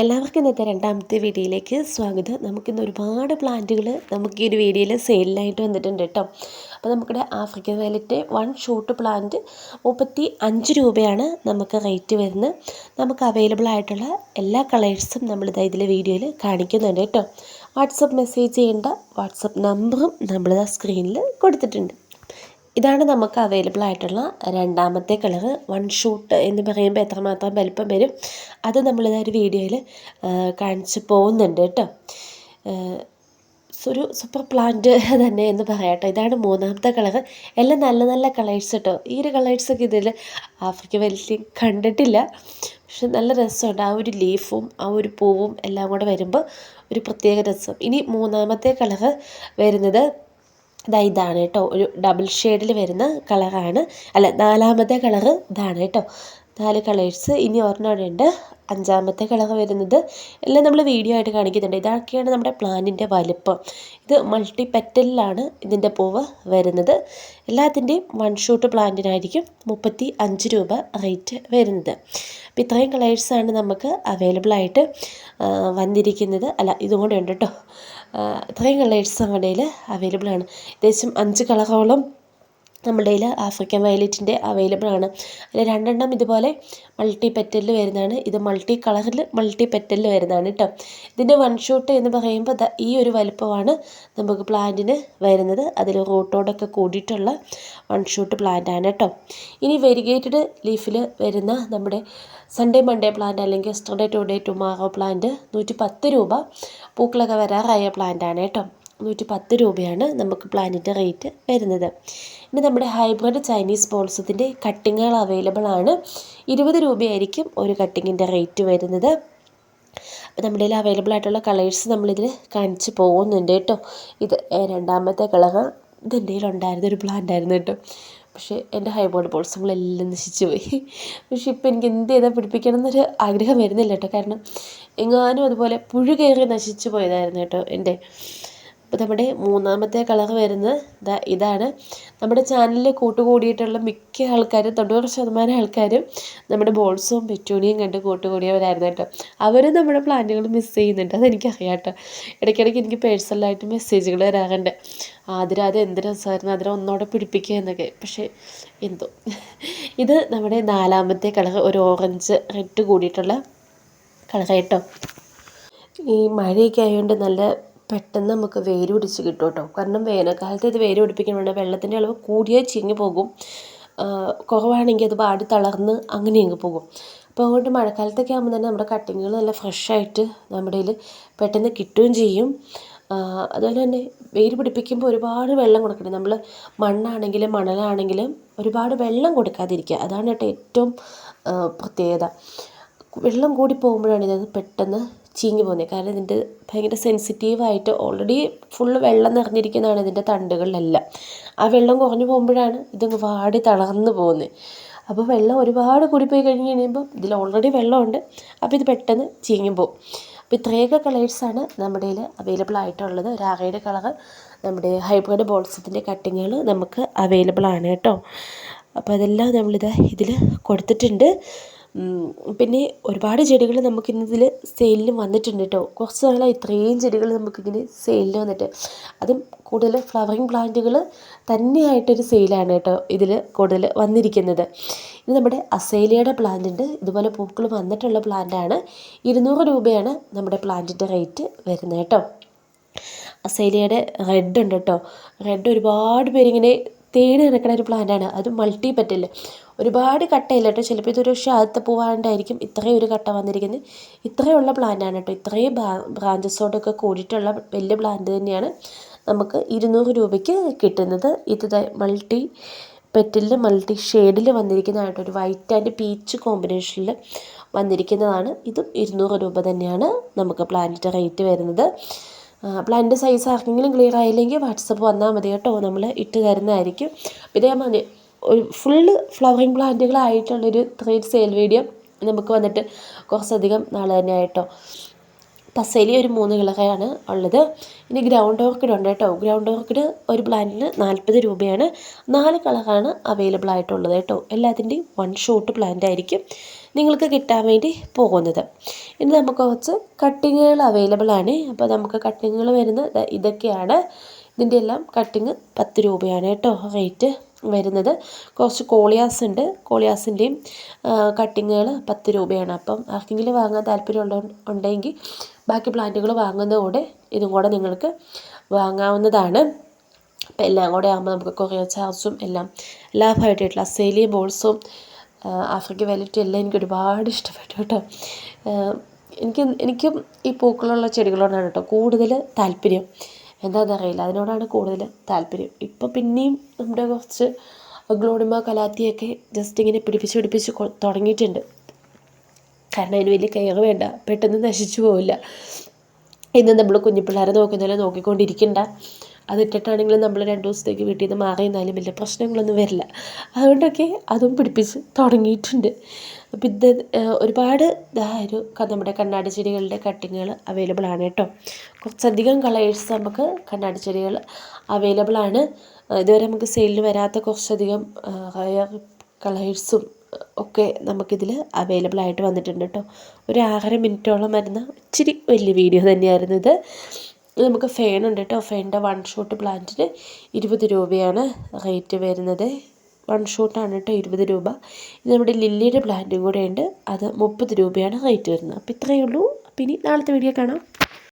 എല്ലാവർക്കും ഇന്നത്തെ രണ്ടാമത്തെ വീഡിയോയിലേക്ക് സ്വാഗതം. നമുക്കിന്ന് ഒരുപാട് പ്ലാന്റുകൾ നമുക്ക് ഈ ഒരു വീഡിയോയിൽ സെയിലിനായിട്ട് വന്നിട്ടുണ്ട് കേട്ടോ അപ്പോൾ നമുക്കിവിടെ African violet one shoot plant മുപ്പത്തി അഞ്ച് രൂപയാണ് നമുക്ക് റേറ്റ് വരുന്നത്. നമുക്ക് അവൈലബിൾ ആയിട്ടുള്ള എല്ലാ കളേഴ്സും നമ്മൾ ഇതാ ഇതിലെ വീഡിയോയിൽ കാണിക്കുന്നുണ്ട് കേട്ടോ വാട്സപ്പ് മെസ്സേജ് ചെയ്യേണ്ട വാട്സപ്പ് നമ്പറും നമ്മളിതാ സ്ക്രീനിൽ കൊടുത്തിട്ടുണ്ട്. ഇതാണ് നമുക്ക് അവൈലബിൾ ആയിട്ടുള്ള രണ്ടാമത്തെ കളർ വൺ ഷൂട്ട് എന്ന് പറയുമ്പോൾ എത്രമാത്രം വലിപ്പം വരും അത് നമ്മളിതൊരു വീഡിയോയിൽ കാണിച്ച് പോകുന്നുണ്ട് കേട്ടോ. ഒരു സൂപ്പർ പ്ലാന്റ് തന്നെ എന്ന് പറയാട്ടോ. ഇതാണ് മൂന്നാമത്തെ കളർ എല്ലാം നല്ല നല്ല കളേഴ്സ് കേട്ടോ ഈ ഒരു കളേഴ്സൊക്കെ ഇതിൽ ആഫ്രിക്ക വലിയ കണ്ടിട്ടില്ല. പക്ഷെ നല്ല രസമുണ്ട്. ആ ഒരു ലീഫും ആ ഒരു പൂവും എല്ലാം കൂടെ വരുമ്പോൾ ഒരു പ്രത്യേക രസം. ഇനി മൂന്നാമത്തെ കളർ വരുന്നത് ഇതാ ഇതാണ് കേട്ടോ. ഒരു ഡബിൾ ഷെയ്ഡിൽ വരുന്ന കളറാണ് അല്ല നാലാമത്തെ കളറ് ഇതാണ് കേട്ടോ. നാല് കളേഴ്സ് ഇനി ഒരെണ്ണം ഉണ്ട്. അഞ്ചാമത്തെ കളർ വരുന്നത്. എല്ലാം നമ്മൾ വീഡിയോ ആയിട്ട് കാണിക്കുന്നുണ്ട്. ഇതൊക്കെയാണ് നമ്മുടെ പ്ലാന്റിന്റെ വലുപ്പം. ഇത് മൾട്ടി പെറ്റലിലാണ് ഇതിന്റെ പൂവ് വരുന്നത്. എല്ലാത്തിന്റെയും വൺ ഷൂട്ട് പ്ലാന്റിനായിരിക്കും മുപ്പത്തി അഞ്ച് രൂപ റേറ്റ് വരുന്നത്. അപ്പോൾ ഇത്രയും കളേഴ്സാണ് നമുക്ക് അവൈലബിൾ ആയിട്ട് വന്നിരിക്കുന്നത്. അല്ല ഇതും കൂടെ ഉണ്ട് കേട്ടോ. ഇത്രയും കളേഴ്സ് നമ്മുടെ കയ്യിൽ അവൈലബിൾ ആണ്. ഏകദേശം അഞ്ച് കളറോളം നമ്മുടെ കയ്യിൽ ആഫ്രിക്കൻ വയലറ്റിന്റെ അവൈലബിൾ ആണ്. അതിൽ രണ്ടെണ്ണം ഇതുപോലെ മൾട്ടി പെറ്റലിൽ വരുന്നതാണ്. ഇത് മൾട്ടി കളറിൽ മൾട്ടി പെറ്റലിൽ വരുന്നതാണ് കേട്ടോ ഇതിന്റെ വൺ ഷോട്ട് എന്ന് പറയുമ്പോൾ ഈ ഒരു വലുപ്പമാണ് നമുക്ക് പ്ലാന്റിന് വരുന്നത്. അതിൽ റൂട്ടോടൊക്കെ കൂടിയിട്ടുള്ള വൺ ഷോട്ട് പ്ലാന്റ് ആണ് കേട്ടോ ഇനി വെരിഗേറ്റഡ് ലീഫിൽ വരുന്ന നമ്മുടെ സൺഡേ മൺഡേ പ്ലാന്റ് അല്ലെങ്കിൽ എസ്റ്റർഡേ ടുഡേ ടുമാറോ പ്ലാന്റ് നൂറ്റി പത്ത് രൂപ പൂക്കളൊക്കെ വരാറായ പ്ലാന്റ് ആണ് കേട്ടോ നൂറ്റി പത്ത് രൂപയാണ് നമുക്ക് പ്ലാനിന്റെ റേറ്റ് വരുന്നത്. ഇനി നമ്മുടെ ഹൈബ്രിഡ് ചൈനീസ് ബോൾസത്തിന്റെ കട്ടിങ്ങുകൾ അവൈലബിൾ ആണ്. ഇരുപത് രൂപയായിരിക്കും ഒരു കട്ടിങ്ങിന്റെ റേറ്റ് വരുന്നത്. അപ്പോൾ നമ്മുടെ കയ്യിൽ അവൈലബിൾ ആയിട്ടുള്ള കളേഴ്സ് നമ്മളിതിൽ കാണിച്ച് പോകുന്നുണ്ട് കേട്ടോ. ഇത് രണ്ടാമത്തെ കളറ് ഇത് എന്റെ കയ്യിലുണ്ടായിരുന്ന ഒരു പ്ലാന്റ് ആയിരുന്നു കേട്ടോ. പക്ഷേ എന്റെ ഹൈബോർഡ് ബോൾസുകളെല്ലാം നശിച്ചു പോയി. പക്ഷെ ഇപ്പോൾ എനിക്ക് എന്ത് ചെയ്താൽ പിടിപ്പിക്കണം എന്നൊരു ആഗ്രഹം വരുന്നില്ല കേട്ടോ. കാരണം എങ്ങാനും അതുപോലെ പുഴു കയറി നശിച്ചു പോയതായിരുന്നു കേട്ടോ എന്റെ അപ്പോൾ നമ്മുടെ മൂന്നാമത്തെ കളർ വരുന്നത് ഇതാ ഇതാണ്. നമ്മുടെ ചാനലിൽ കൂട്ടുകൂടിയിട്ടുള്ള മിക്ക ആൾക്കാരും തൊണ്ണൂറ് ശതമാനം ആൾക്കാരും നമ്മുടെ ബോൾസും പെറ്റൂണിയും കണ്ട് കൂട്ടുകൂടിയവരായിരുന്നു കേട്ടോ. അവരും നമ്മുടെ പ്ലാന്റുകൾ മിസ് ചെയ്യുന്നുണ്ട്. അതെനിക്കറിയാം കേട്ടോ. ഇടയ്ക്കിടയ്ക്ക് എനിക്ക് പേഴ്സണലായിട്ട് മെസ്സേജുകൾ വരാറുണ്ട്. ആതിര അത് എന്ത് രസമായിരുന്നു? അതിനെ ഒന്നോടെ പിടിപ്പിക്കുക എന്നൊക്കെ. പക്ഷേ എന്തോ. ഇത് നമ്മുടെ നാലാമത്തെ കളർ ഒരു ഓറഞ്ച് റെഡ് കൂടിയിട്ടുള്ള കളർ കേട്ടോ. ഈ മഴയൊക്കെ ആയതുകൊണ്ട് നല്ല പെട്ടെന്ന് നമുക്ക് വേര് പിടിച്ച് കിട്ടും കേട്ടോ. കാരണം വേനൽക്കാലത്ത് ഇത് വേര് പിടിപ്പിക്കുന്നുണ്ട് വെള്ളത്തിന്റെ അളവ് കൂടിയാൽ ചീഞ്ഞ് പോകും. കുറവാണെങ്കിൽ അത് വാടി തളർന്ന് അങ്ങനെ അങ്ങ് പോകും. അപ്പോൾ അതുകൊണ്ട് മഴക്കാലത്തൊക്കെ ആകുമ്പോൾ തന്നെ നമ്മുടെ കട്ടിങ്ങുകൾ നല്ല ഫ്രഷായിട്ട് നമ്മുടെ കയ്യിൽ പെട്ടെന്ന് കിട്ടുകയും ചെയ്യും. അതുപോലെ തന്നെ വേര് പിടിപ്പിക്കുമ്പോൾ ഒരുപാട് വെള്ളം കൊടുക്കണം നമ്മൾ മണ്ണാണെങ്കിലും മണലാണെങ്കിലും ഒരുപാട് വെള്ളം കൊടുക്കാതിരിക്കുക. അതാണ് കേട്ടോ ഏറ്റവും പ്രത്യേകത. വെള്ളം കൂടി പോകുമ്പോഴാണ് ഇത് പെട്ടെന്ന് ചീഞ്ഞു പോകുന്നത് കാരണം ഇതിന്റെ ഭയങ്കര സെൻസിറ്റീവായിട്ട് ഓൾറെഡി ഫുള്ള് വെള്ളം നിറഞ്ഞിരിക്കുന്നതാണ് ഇതിന്റെ തണ്ടുകളിലെല്ലാം. ആ വെള്ളം കുറഞ്ഞു പോകുമ്പോഴാണ് ഇതങ്ങ് വാടി തളർന്നു പോകുന്നത് അപ്പോൾ വെള്ളം ഒരുപാട് കൂടിപ്പോയി കഴിഞ്ഞ് കഴിയുമ്പോൾ ഇതിൽ ഓൾറെഡി വെള്ളമുണ്ട്. അപ്പോൾ ഇത് പെട്ടെന്ന് ചീഞ്ഞു പോകും. അപ്പോൾ ഇത്രയൊക്കെ കളേഴ്സാണ് നമ്മുടെ കയ്യിൽ അവൈലബിൾ ആയിട്ടുള്ളത്. ഒരു ആറേഴ് കളറ് നമ്മുടെ ഹൈബ്രിഡ് ബോൾസത്തിന്റെ കട്ടിങ്ങുകൾ നമുക്ക് അവൈലബിൾ ആണ് കേട്ടോ. അപ്പോൾ അതെല്ലാം നമ്മളിത് ഇതിൽ കൊടുത്തിട്ടുണ്ട്. പിന്നെ ഒരുപാട് ചെടികൾ നമുക്കിന്നതിൽ സെയിലിന് വന്നിട്ടുണ്ട് കേട്ടോ കുറച്ച് നാളായി ഇത്രയും ചെടികൾ നമുക്കിങ്ങനെ സെയിലിന് വന്നിട്ട്. അതും കൂടുതൽ ഫ്ലവറിങ് പ്ലാന്റുകൾ തന്നെയായിട്ടൊരു സെയിലാണ് കേട്ടോ ഇതിൽ കൂടുതൽ വന്നിരിക്കുന്നത്. ഇത് നമ്മുടെ അസേലിയയുടെ പ്ലാന്റ് ഉണ്ട്. ഇതുപോലെ പൂക്കൾ വന്നിട്ടുള്ള പ്ലാന്റാണ് ഇരുന്നൂറ് രൂപയാണ് നമ്മുടെ പ്ലാന്റിന്റെ റേറ്റ് വരുന്നത് കേട്ടോ അസേലിയയുടെ റെഡ് ഉണ്ട് കേട്ടോ റെഡ് ഒരുപാട് പേരിങ്ങനെ തേടി നടക്കുന്ന ഒരു പ്ലാന്റാണ് അത് മൾട്ടി പെറ്റൽ ഒരുപാട് കട്ടയില്ല കേട്ടോ. ചിലപ്പോൾ ഇതൊരു ഷാദത്തെ പൂവാണ്ടായിരിക്കും. ഇത്രയും ഒരു കട്ട വന്നിരിക്കുന്നത് ഇത്രയുള്ള പ്ലാന്റാണ് കേട്ടോ. ഇത്രയും ബ്രാഞ്ചസോടൊക്കെ കൂടിയിട്ടുള്ള വലിയ പ്ലാന്റ് തന്നെയാണ് നമുക്ക് ഇരുന്നൂറ് രൂപയ്ക്ക് കിട്ടുന്നത്. ഇത് മൾട്ടി പെറ്റലിൽ മൾട്ടി ഷെയ്ഡിൽ വന്നിരിക്കുന്നതായിട്ട് ഒരു വൈറ്റ് ആൻഡ് പീച്ച് കോമ്പിനേഷനിൽ വന്നിരിക്കുന്നതാണ്. ഇതും ഇരുന്നൂറ് രൂപ തന്നെയാണ് നമുക്ക് പ്ലാന്റിന്റെ റേറ്റ് വരുന്നത്. പ്ലാന്റ് സൈസ് ആർക്കെങ്കിലും ക്ലിയർ ആയില്ലെങ്കിൽ വാട്സപ്പ് വന്നാൽ മതി കേട്ടോ. നമ്മൾ ഇട്ട് തരുന്നതായിരിക്കും. ഇതേമാതിരി ഒരു ഫുള്ള് ഫ്ലവറിങ് പ്ലാന്റുകളായിട്ടുള്ളൊരു ത്രീ സെയിൽ വീഡിയോ നമുക്ക് വന്നിട്ട് കുറച്ചധികം നാൾ തന്നെ ആയിട്ടോ പസേലി ഒരു മൂന്ന് കളറാണ് ഉള്ളത്. ഇനി ഗ്രൗണ്ട് ഓർക്കിഡ് ഉണ്ട് കേട്ടോ. ഗ്രൗണ്ട് ഓർക്കിഡ് ഒരു പ്ലാന്റിന് നാൽപ്പത് രൂപയാണ്. നാല് കളറാണ് അവൈലബിൾ ആയിട്ടുള്ളത് കേട്ടോ. എല്ലാത്തിന്റെയും വൺ ഷോട്ട് പ്ലാന്റ് ആയിരിക്കും നിങ്ങൾക്ക് കിട്ടാൻ വേണ്ടി പോകുന്നത്. ഇനി നമുക്ക് കുറച്ച് കട്ടിങ്ങുകൾ അവൈലബിൾ ആണ്. അപ്പോൾ നമുക്ക് കട്ടിങ്ങുകൾ വരുന്നത് ഇതൊക്കെയാണ്. ഇതിന്റെ എല്ലാം കട്ടിങ് പത്ത് രൂപയാണ് കേട്ടോ. റേറ്റ് വരുന്നത്. കുറച്ച് കോളിയാസ് ഉണ്ട് കോളിയാസിന്റെയും കട്ടിങ്ങുകൾ പത്ത് രൂപയാണ്. അപ്പം ആർക്കെങ്കിലും വാങ്ങാൻ താല്പര്യമുള്ള ഉണ്ടെങ്കിൽ ബാക്കി പ്ലാന്റുകൾ വാങ്ങുന്നതോടെ ഇതും കൂടെ നിങ്ങൾക്ക് വാങ്ങാവുന്നതാണ്. അപ്പം എല്ലാം കൂടെ ആകുമ്പോൾ നമുക്ക് കൊറിയർ ചാർജും എല്ലാം ലാഭമായിട്ടുള്ള അസേലിയ ബോൾസും ആഫ്രിക്ക വയലറ്റും എല്ലാം എനിക്ക് ഒരുപാട് ഇഷ്ടപ്പെട്ടു കേട്ടോ. എനിക്ക് എനിക്കും ഈ പൂക്കളുള്ള ചെടികളോടാണ് കേട്ടോ കൂടുതൽ താല്പര്യം. എന്താണെന്നറിയില്ല അതിനോടാണ് കൂടുതൽ താല്പര്യം. ഇപ്പോൾ പിന്നെയും നമ്മുടെ കുറച്ച് ഗ്ലോണിമ കലാത്തിയൊക്കെ ജസ്റ്റ് ഇങ്ങനെ പിടിപ്പിച്ച് പിടിപ്പിച്ച് തുടങ്ങിയിട്ടുണ്ട്. കാരണം അതിന് വലിയ കെയർ വേണ്ട. പെട്ടെന്ന് നശിച്ചു പോവില്ല. ഇന്ന് നമ്മൾ കുഞ്ഞു പിള്ളേരെ നോക്കുന്നപോലെ നോക്കിക്കൊണ്ടിരിക്കണ്ട. അതിട്ടിട്ടാണെങ്കിലും നമ്മൾ രണ്ട് ദിവസത്തേക്ക് വീട്ടിൽ നിന്ന് മാറി നിന്നാലും വലിയ പ്രശ്നങ്ങളൊന്നും വരില്ല. അതുകൊണ്ടൊക്കെ അതും പിടിപ്പിച്ച് തുടങ്ങിയിട്ടുണ്ട്. അപ്പം ഇത് ഒരുപാട് ഒരു നമ്മുടെ കണ്ണാടി ചെടികളുടെ കട്ടിങ്ങുകൾ അവൈലബിൾ ആണ് കേട്ടോ. കുറച്ചധികം കളേഴ്സ് നമുക്ക് കണ്ണാടി ചെടികൾ അവൈലബിൾ ആണ്. ഇതുവരെ നമുക്ക് സെയിലിൽ വരാത്ത കുറച്ചധികം റയർ കളേഴ്സും ഒക്കെ നമുക്കിതിൽ അവൈലബിൾ ആയിട്ട് വന്നിട്ടുണ്ട് കേട്ടോ. ഒരു ആറര മിനിറ്റോളം വരുന്ന ഇച്ചിരി വലിയ വീഡിയോ തന്നെയായിരുന്നു ഇത് നമുക്ക് ഫേൺ ഉണ്ട് കേട്ടോ ഫേണിന്റെ വൺ ഷോട്ട് പ്ലാന്റിന് ഇരുപത് രൂപയാണ് റേറ്റ് വരുന്നത്. വൺ ഷോട്ടാണ് കേട്ടോ ഇരുപത് രൂപ. ഇത് നമ്മുടെ ലില്ലിയുടെ പ്ലാന്റും കൂടെ ഉണ്ട്. അത് മുപ്പത് രൂപയാണ് റേറ്റ് വരുന്നത്. അപ്പോൾ ഇത്രയേ ഉള്ളൂ. അപ്പോൾ ഇനി നാളത്തെ വീഡിയോ കാണാം.